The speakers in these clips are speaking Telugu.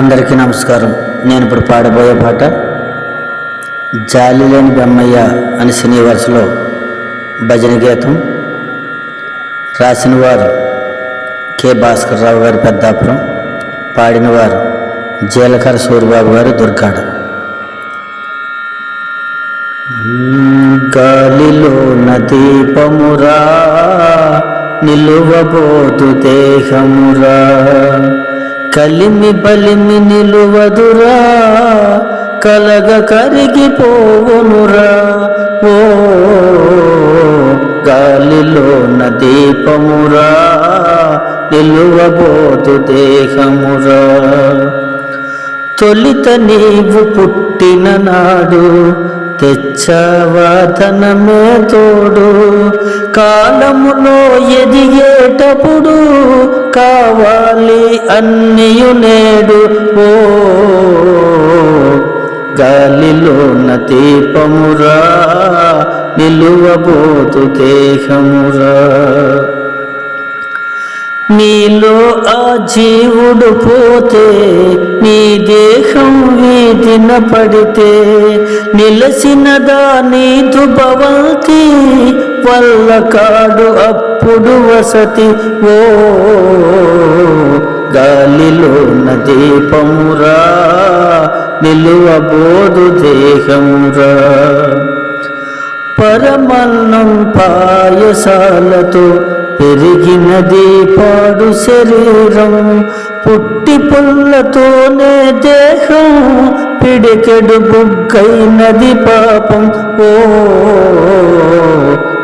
అందరికీ నమస్కారం. నేను ఇప్పుడు పాడబోయే పాట జాలి లేని బెమ్మయ్య అని సినీ వరుసలో భజన గీతం రాసినవారు కె భాస్కర్ రావు గారి పెద్దాపురం పాడినవారు జీలకర జీలకర్ర సూరిబాబు గారు దుర్గాడ. గాలిలో దీపమురా నిలువబోతు దేహమురా. కలిమి బలిమి నిలువదురా కలగ కరిగిపోవునురా. ఓ గాలిలో దీపమురా నిలువబోదు దేహమురా. తొలిత నీవు పుట్టిన నాడు తెచ్చావాదనమే తోడు. కాలములో ఎదిగేటప్పుడు కావాలి అన్నియు నేడు. ఓ గాలిలోన దీపమురా నిలువబోతు దేహమురా. నీలో ఆ జీవుడు పోతే నీ దేహం వినపడితే నిలసినదా నీదు భవంతి వల్ల కాడు అప్పుడు వసతి. ఓ గాలిలోన దీపమురా నిలువబోదు దేహమురా. పరమన్నం పాయసాలతో పెరిగినది పాడు శరీరం పుట్టి పుల్లతోనే దేహం పిడికెడు బుగ్గైనది పాపం. ఓ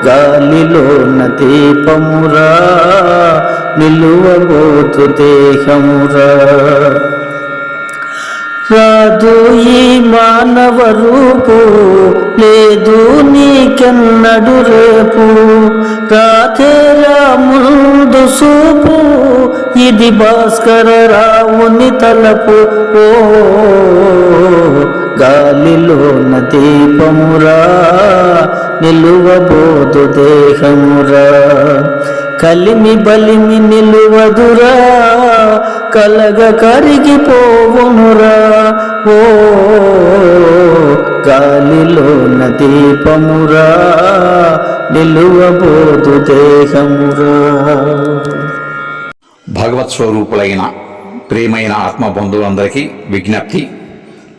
గాలిలోన దీపమురా నిలువబోతు దేహమురా. రాదు ఈ మానవ రూపు లేదు నీకెన్నడు రేపు. రాతేరా ముందు సూపు ఇది భాస్కర రాముని తలపు. ఓ గాలిలోన దీపమురా నిలువబోదు దేహమురా. కలిమి బలిమి నిలువదురా కలగ కరిగిపోవునురా. ఓ గాలిలోన దీపమురా నిలువబోదు దేహమురా. భగవత్ స్వరూపులైన ప్రేమైన ఆత్మ బంధువులందరికీ విజ్ఞప్తి.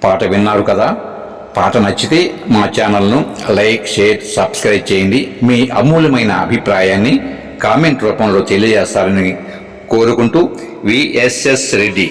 పాట విన్నారు కదా? పాట నచ్చితే మా ఛానల్ను లైక్ షేర్ సబ్స్క్రైబ్ చేయండి. మీ అమూల్యమైన అభిప్రాయాన్ని కామెంట్ రూపంలో తెలియజేస్తారని కోరుకుంటూ విఎస్ఎస్ రెడ్డి.